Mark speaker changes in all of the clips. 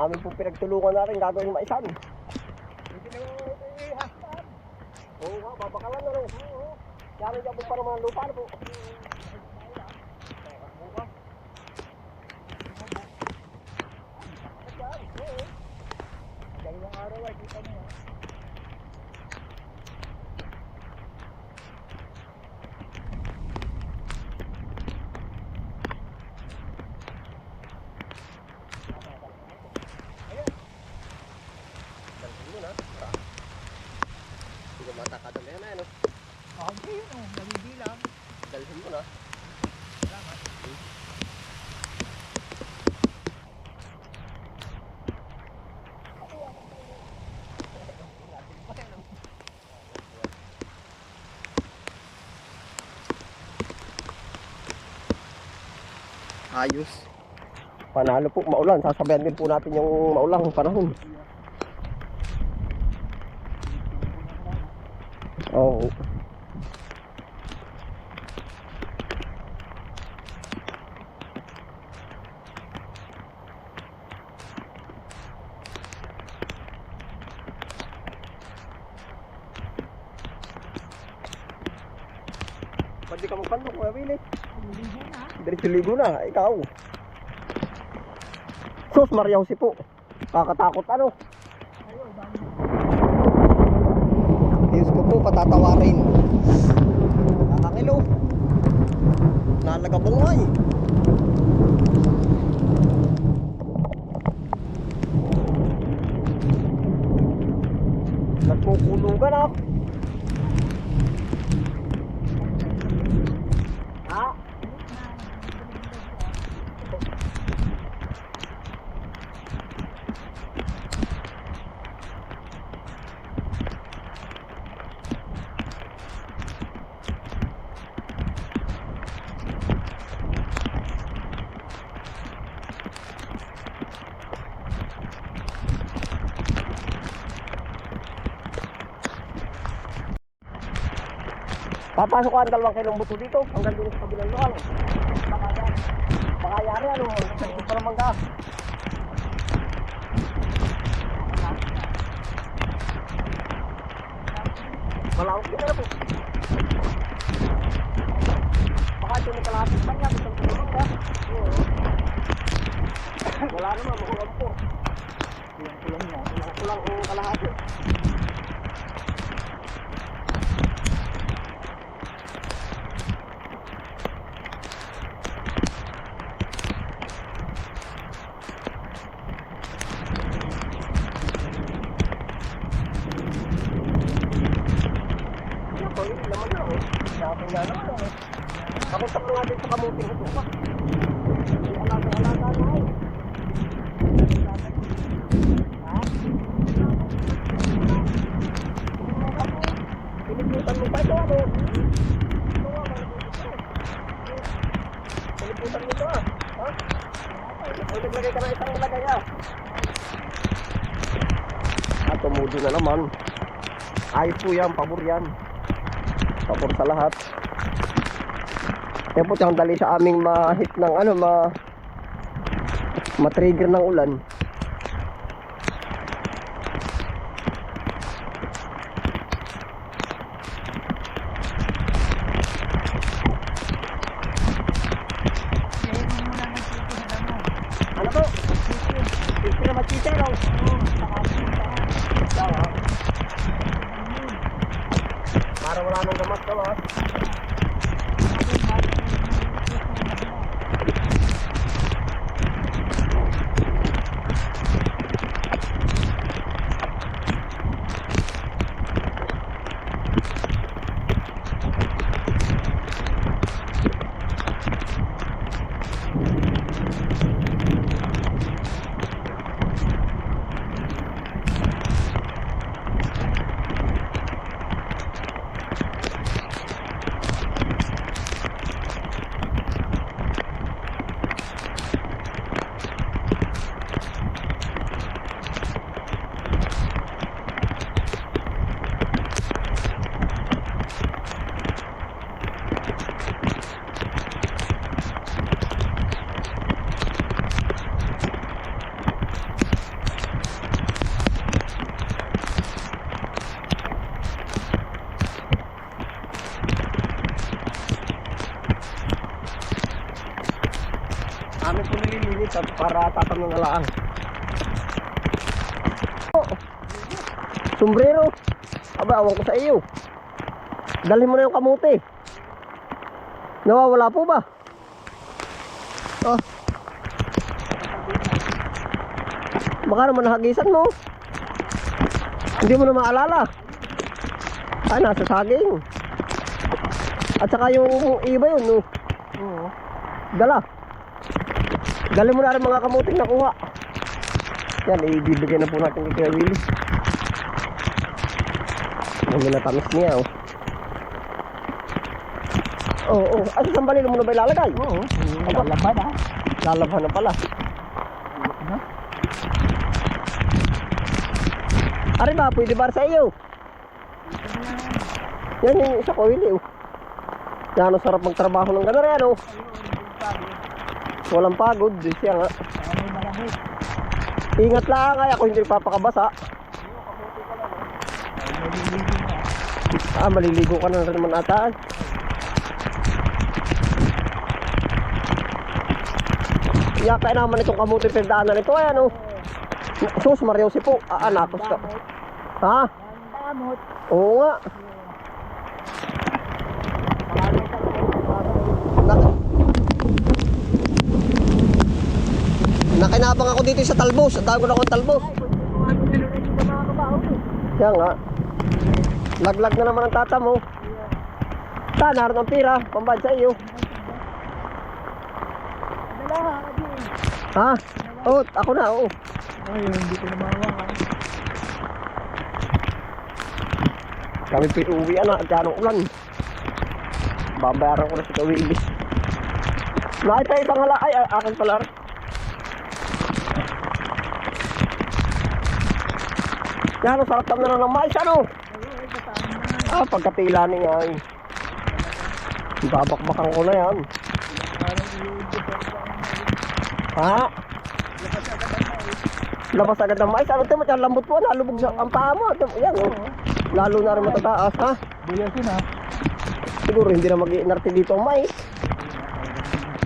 Speaker 1: Amin po pinagtulungan natin gagawin maisan. Oo nga, babakalan na rin. Kaya rin po para mga lupa na po.
Speaker 2: Dalawang araw ay kita mo.
Speaker 1: Dalhin mo na. Hindi ko matakadal yan eh, no?
Speaker 2: Ah, hindi yun oh. Nabibilang.
Speaker 1: Dalhin mo na.
Speaker 2: Salamat.
Speaker 1: Ayos. Panalo po, maulan. Sasabayan din po natin yung maulang panahon. Ba't di ka magpandok, Kuya Willie?
Speaker 2: Libo na.
Speaker 1: Diretso ligo na, ikaw. Sus, Maria Jose po. Kakatakot ano. Patatawarin. Nakakilo. Nalagabong nga eh. Nagkukulugan ah. Ha? Papasok ka ang dalawang kilong buto dito hanggang dito sa kabilang luang. Baka, baka yari ano, sakit pa naman ka. Malawak din na po. Baka ito may kalahati pa niya, isang tulong ka. Wala naman, makulang po.
Speaker 2: Kulang niya.
Speaker 1: Kulang ang kalahati. Ako, yun naman na, oh. Sabi nga naman, oh. Kapunta ko nga din sa kamuting ito pa. Yung alaga-alaga na, oh. Ha? Piniputan mo pa ito, ano? Ito nga, Piniputan mo ito, ah. Ha? Ay, naglagay ka na isang lagay, ah. Tumudo na naman. Ayos po yan, pabor yan. Pabor sa lahat. Kaya po dali sa aming ma-hit ng ano, ma ma-trigger ng ulan.
Speaker 2: Kaya mo muna ng sito sa damo.
Speaker 1: Ano po? Siyempre na mag-teacher, oh. Daw, ah. Para wala nang gamas daw, ah. amin at para tatanong na lang. Oh, sombrero. Aba, awan ko sa iyo. Dalhin mo na yung kamuti. Nawawala po ba? Oh. Baka naman nahagisan mo. Hindi mo na maalala. Ay, nasa saging. At saka yung iba yun, no?
Speaker 2: Oo.
Speaker 1: Dala. Dali mo na rin mga kamuting nakuha. Yan, ibibigay na po natin kay Kuya. Ang minatamis niya, oh. Oo, oh, oh. Ay, sa sambalilo mo na ba ilalagay?
Speaker 2: Oo.
Speaker 1: Aba.
Speaker 2: Laban ah.
Speaker 1: Lalabhan na pala.
Speaker 2: Ano?
Speaker 1: Ari ba, pwede ba sa iyo? Yan yung isa ko, Willie, oh. Yan, ang sarap magtrabaho ng gano'n, yan, oh. Walang pagod, di siya nga. Ingat lang, ay ako hindi papakabasa. Ah, maliligo ka na naman ata. Yaka naman itong kamuti pagdaanan ito, ay ano. Sus, Mariosi po. Ah, anak. Gusto. Ha?
Speaker 2: Damot.
Speaker 1: Oo nga. Nak Nakinabang ako dito sa talbos. Ang dami ko na akong talbos. Kaya nga. Laglag na naman ang tata mo. Ta, naroon ang pira. Pambad sa iyo. Ha? Oh, ako na, oo.
Speaker 2: Ayun, hindi ko na mahawakan.
Speaker 1: Kami pinuwi na at yan ang ulan. Babayaran ko na si Kawili. Nakita ibang hala. Ay, akin pala. Yan, sarap na ng mais, ano? Ah, pagkatila niya ay. Babakbakan ko na yan. Ha? Labas agad ng mais. Ano timo, yan lambot po. Nalubog sa ang paa mo. Yan, oh. Lalo na rin matataas, ha?
Speaker 2: Buyasin ah.
Speaker 1: Siguro hindi na mag inarte dito ang mais.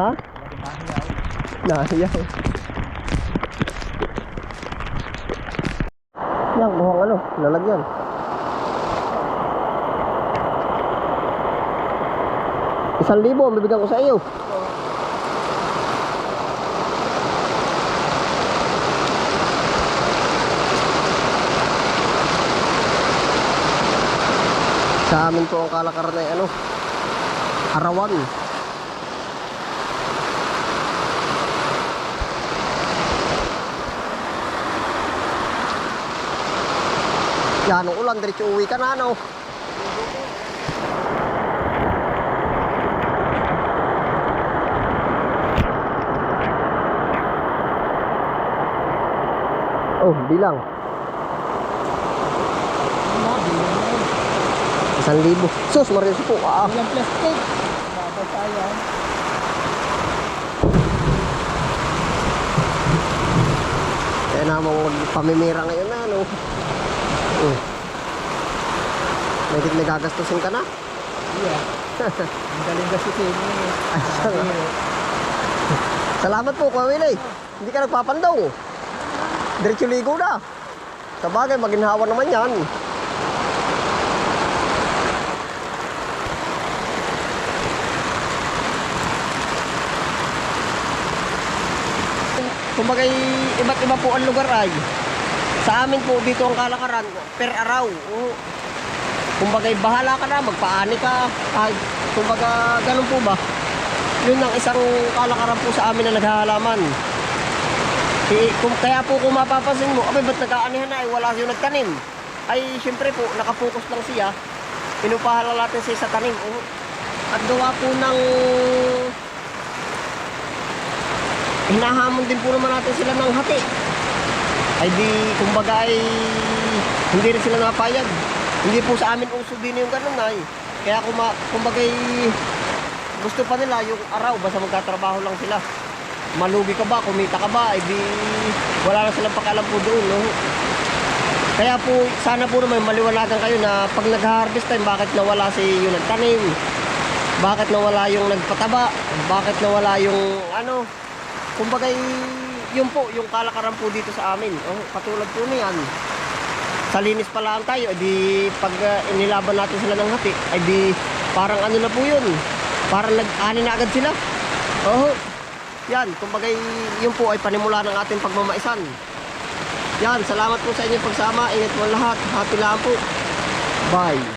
Speaker 1: Ha? Nahiyaw. Yan, mukhang ano, lalagyan. Isang libo ang bibigyan ko sa iyo. Sa amin po ang kalakaran ay ano, arawan. Yan, ang ulan, diretso uwi ka na, ano? Oh, bilang. Isang libo. Sus, Marius po. Ah,
Speaker 2: Walang plastic. Babatayan.
Speaker 1: kaya naman pamimira ngayon na, ano? Oh. May may gagastusin ka na?
Speaker 2: Iya. Ang galing sa inyo.
Speaker 1: Ay, salamat. Salamat po, Kuya Willie. Hindi ka nagpapandong. Diretso ligo na. Sa bagay, maginhawa naman yan. Kumbaga, iba't iba po ang lugar ay. Sa amin po dito ang kalakaran, per araw. Oo. Kumbaga, bahala ka na, magpaani ka. Ay, kumbaga, ganun po ba? Yun ang isang kalakaran po sa amin na naghahalaman. Eh, kung, kaya po kung mapapansin mo, abay ba't nag-aanihan na, eh, wala yung nagtanim. Ay, syempre po, nakapokus lang siya. Pinupahala natin siya sa tanim. Oh. At gawa po ng... Hinahamon din po naman natin sila ng hati. Ay di, kumbaga ay hindi rin sila napayag. Hindi po sa amin uso din yung ganun ay. Kaya kuma, kumbaga ay, gusto pa nila yung araw, basta magkatrabaho lang sila. Malugi ka ba, kumita ka ba, ay di, wala na silang pakialam po doon. No? Kaya po, sana po naman maliwanagan kayo na pag nag-harvest time, bakit nawala si yung nagtanim? Bakit nawala yung nagpataba? Bakit nawala yung ano? kumbaga yun po, yung kalakaran po dito sa amin. Oh, katulad po niyan. Sa linis pa lang tayo, di pag uh, inilaban natin sila ng hati, ay di parang ano na po yun. Parang nag-ani na agad sila. Oh, yan, kumbaga yun po ay panimula ng ating pagmamaisan. Yan, salamat po sa inyong pagsama. Ingat mo lahat. Happy lang po. Bye.